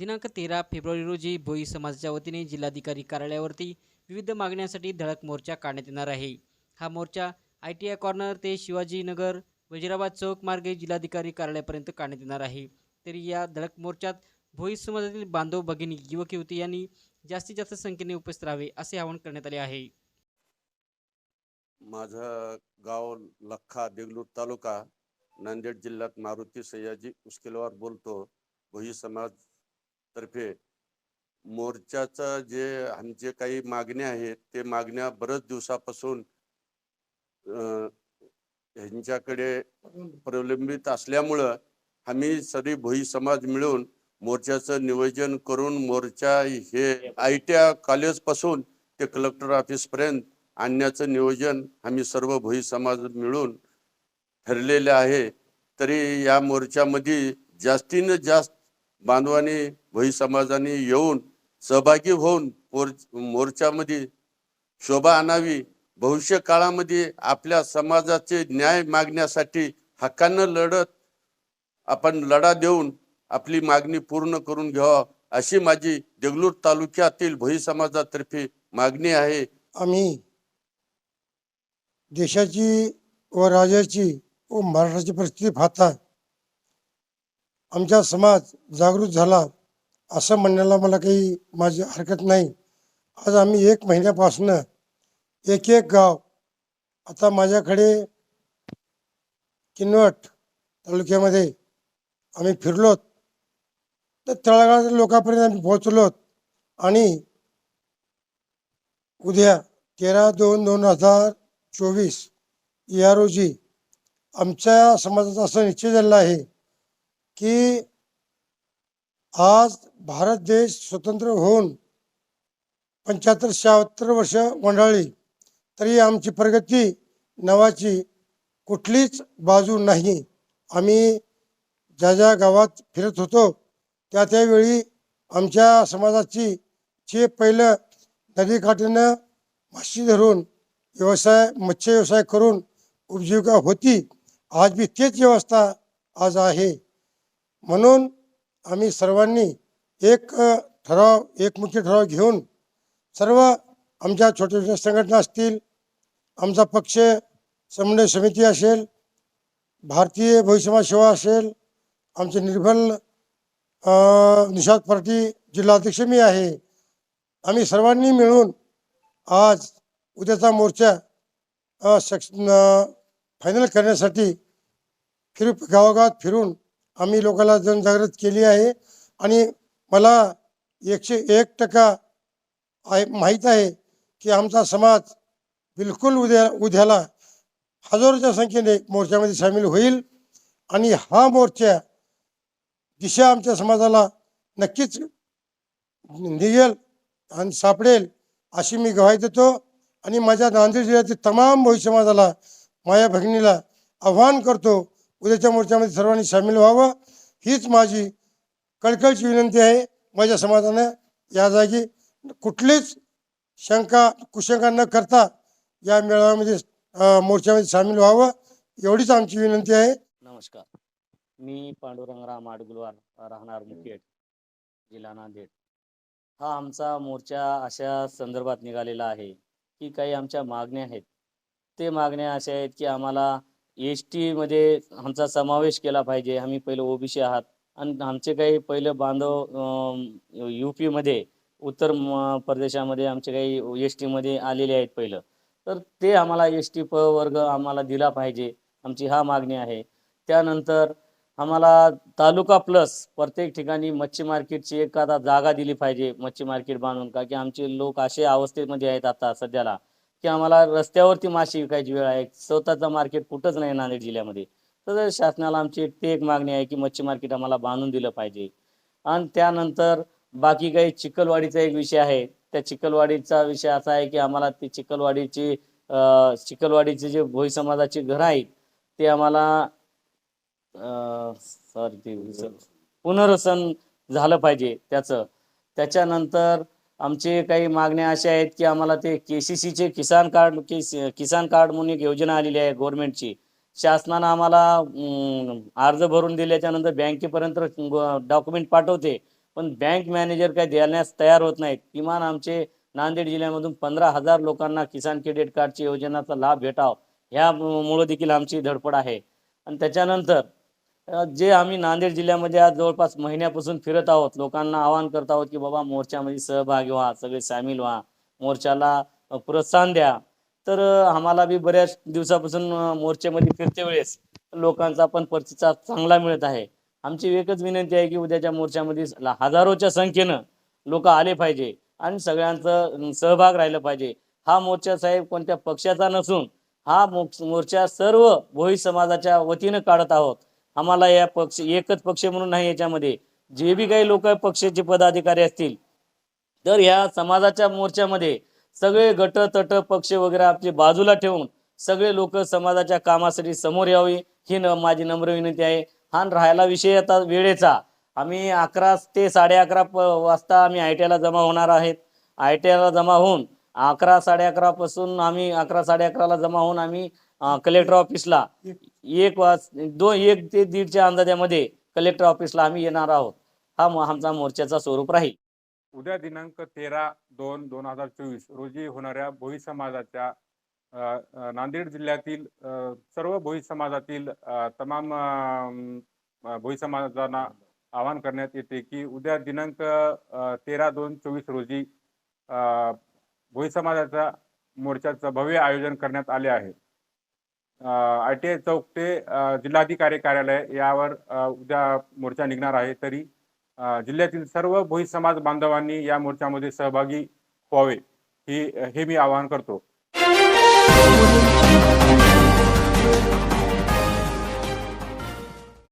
दिनांक तेरा फेब्रुवारी रोजी भोई समाजाच्या वतीने जिल्हाधिकारी कार्यालयावरती विविध मागण्यांसाठी धडक मोर्चा काढण्यात येणार आहे. हा मोर्चा आय टी आय कॉर्नर ते शिवाजीनगर वजिराबाद चौक मार्गे जिल्हाधिकारी कार्यालयापर्यंत काढण्यात येणार आहे. तरी या धडक मोर्चात भोई समाजातील बांधव भगिनी युवक युवती यांनी जास्तीत जास्त संख्येने उपस्थित राहावे असे आवाहन करण्यात आले आहे. माझं गाव लख्खा देगलूर तालुका नांदेड जिल्ह्यात मारुती सयाजी मुश्किलवार बोलतो. भोई समाज तर्फे मोर्चाचं जे आमचे काही मागण्या आहेत ते मागण्या बरेच दिवसापासून ह्यांच्याकडे प्रलंबित असल्यामुळं आम्ही सगळी भोई समाज मिळून मोर्चाचं नियोजन करून मोर्चा हे आय टी आय कॉलेजपासून ते कलेक्टर ऑफिसपर्यंत आणण्याचं नियोजन आम्ही सर्व भोई समाज मिळून ठरलेले आहे. तरी या मोर्चामध्ये जास्तीनं जास्त बांधवांनी भोई समाजाने येऊन सहभागी होऊन मोर मोर्चामध्ये शोभा आणावी. भविष्य काळामध्ये आपल्या समाजाचे न्याय मागण्यासाठी हक्कानं लढत आपण लढा देऊन आपली मागणी पूर्ण करून घ्यावा अशी माझी देगलूर तालुक्यातील भोई समाजातर्फे मागणी आहे. आम्ही देशाची व राज्याची व महाराष्ट्राची परिस्थिती पाहता आमचा समाज जागृत झाला. असं म्हणण्याला मला काही माझी हरकत नाही. आज आम्ही एक महिन्यापासनं एक एक गाव आता माझ्याकडे किनवट तालुक्यामध्ये आम्ही फिरलोत. तर तळागाळातील लोकांपर्यंत आम्ही पोहोचलोत. आणि उद्या तेरा दोन दोन हजार चोवीस या रोजी आमच्या समाजाचा असं निश्चय झालेला आहे की आज भारत देश स्वतंत्र होऊन पंच्याहत्तर शहात्तर वर्ष मंडळली तरी आमची प्रगती नावाची कुठलीच बाजू नाही. आम्ही ज्या ज्या गावात फिरत होतो त्या त्यावेळी आमच्या समाजाची जे पहिलं नदीकाठीनं माशी धरून व्यवसाय मत्स्य व्यवसाय करून उपजीविका होती आज बी तेच व्यवस्था आज आहे. म्हणून आम्ही सर्वांनी एक ठराव एकमुखी ठराव घेऊन सर्व आमच्या छोट्या छोट्या संघटना असतील आमचा पक्ष समन्वय समिती असेल भारतीय भविष्यमा सेवा असेल आमचे निर्भल निषाद पार्टी जिल्हाध्यक्ष मी आहे. आम्ही सर्वांनी मिळून आज उद्याचा मोर्चा सक्ष फायनल करण्यासाठी फिर गावागावात फिरून आम्ही लोकांना जनजागृत केली आहे. आणि मला एकशे एक टक्का आहे माहीत आहे की आमचा समाज बिलकुल उद्या उद्याला हजारोच्या संख्येने मोर्चामध्ये सामील होईल. आणि हा मोर्चा दिशा आमच्या समाजाला नक्कीच निघेल आणि सापडेल अशी मी गवाही देतो. आणि माझ्या नांदेड जिल्ह्यातील तमाम भोई समाजाला माझ्या भगिनीला आव्हान करतो उद्याच्या मोर्चामध्ये सर्वांनी सामील व्हावं हीच माझी कळकळची विनंती आहे. माझ्या समाजानं या जागी कुठलीच शंका कुशंका न करता या मेळाव्यामध्ये मोर्चामध्ये सामील व्हावं एवढीच आमची विनंती आहे. नमस्कार. मी पांडुरंगराम आडगुलवार राहणार मुखेड जिल्हा नांदेड. हा आमचा मोर्चा अशा संदर्भात निघालेला आहे की काही आमच्या मागण्या आहेत. ते मागण्या अशा आहेत की आम्हाला एस टीमध्ये आमचा समावेश केला पाहिजे. आम्ही पहिलं ओबीसी आहात. आणि आमचे काही पहिले बांधव यू पीमध्ये उत्तर म- प्रदेशामध्ये आमचे काही एस टीमध्ये आलेले आहेत पहिलं. तर ते आम्हाला एस टी प वर्ग आम्हाला दिला पाहिजे. आमची हा मागणी आहे. त्यानंतर आम्हाला तालुका प्लस प्रत्येक ठिकाणी मच्छी मार्केटची एक आता जागा दिली पाहिजे. मच्छी मार्केट बांधून. का की आमचे लोक असे अवस्थेमध्ये आहेत आता सध्याला. की आम्हाला रस्त्यावरती मासे विकायची वेळ आहे. स्वतःचं मार्केट कुठंच नाही नांदेड जिल्ह्यामध्ये. तर शासनाला आमची ते एक मागणी आहे की मच्छी मार्केट आम्हाला बांधून दिलं पाहिजे. आणि त्यानंतर बाकी काही चिखलवाडीचा एक विषय आहे. त्या चिखलवाडीचा विषय असा आहे की आम्हाला ती चिखलवाडीची चिखलवाडीचे जे भोई समाजाची घर आहेत ते आम्हाला सॉरी ते पुनर्वसन झालं पाहिजे त्याचं. त्याच्यानंतर आमचे काही मागण्या अशा आहेत की आम्हाला ते केसीसीचे किसान कार्ड किस किसान कार्ड म्हणून एक योजना आलेली आहे गव्हर्नमेंटची शासनानं आम्हाला अर्ज भरून दिल्याच्या नंतर बँकेपर्यंत डॉक्युमेंट पाठवते. पण बँक मॅनेजर काही देण्यास तयार होत नाहीत. किमान आमचे नांदेड जिल्ह्यामधून पंधरा हजार लोकांना किसान क्रेडिट कार्डची योजनाचा लाभ भेटाव. ह्यामुळे देखील आमची धडपड आहे. आणि त्याच्यानंतर जे आम्ही नांदेड जिल्ह्यामध्ये आज जवळपास महिन्यापासून फिरत आहोत लोकांना आवाहन करत आहोत की बाबा मोर्चामध्ये सहभागी व्हा सगळे सामील व्हा मोर्चाला प्रोत्साहन द्या. तर आम्हाला बी बऱ्याच दिवसापासून मोर्चेमध्ये फिरते वेळेस लोकांचा पण प्रतिसाद चांगला मिळत आहे. आमची एकच विनंती आहे की उद्याच्या मोर्चामध्ये हजारोच्या संख्येनं लोक आले पाहिजे आणि सगळ्यांचं सहभाग राहिलं पाहिजे. हा मोर्चा साहेब कोणत्या पक्षाचा नसून हा मोर्चा सर्व भोई समाजाच्या वतीनं काढत आहोत. आम्हाला या पक्ष एकच पक्ष म्हणून नाही याच्यामध्ये. जे बी काही लोक पक्षाचे पदाधिकारी असतील. तर ह्या समाजाच्या मोर्चामध्ये सगळे गट तट पक्ष वगैरे आपले बाजूला ठेवून सगळे लोक समाजाच्या कामासाठी समोर यावे ही न माझी नम्र विनंती आहे. हा राहायला विषय आता वेळेचा. आम्ही अकरा ते साडे अकरा प वाजता आम्ही आय टी आयला जमा होणार आहेत. आय टी आयला जमा होऊन अकरा साडे अकरापासून आम्ही अकरा साडे अकराला जमा होऊन आम्ही कलेक्टर ऑफिसला एक वाज दोन एक ते दीडच्या अंदाजामध्ये कलेक्टर ऑफिसला आम्ही येणार आहोत. हा म- आमचा मोर्चाचा स्वरूप राहील. उद्या दिनांक तेरा दोन दोन हजार चोवीस रोजी होणाऱ्या भोई समाजाच्या नांदेड जिल्ह्यातील सर्व भोई समाजातील तमाम भोई समाजांना आवाहन करण्यात येते की उद्या दिनांक तेरा दोन चोवीस रोजी भोई समाजाच्या मोर्चाचं भव्य आयोजन करण्यात आले आहे. आय टी आय चौक ते जिल्हाधिकारी कार्यालय यावर उद्या मोर्चा निघणार आहे तरी जिल्ह्यातील सर्व भोई समाज बांधवांनी या मोर्चामध्ये सहभागी व्हावे ही हे मी आवाहन करतो.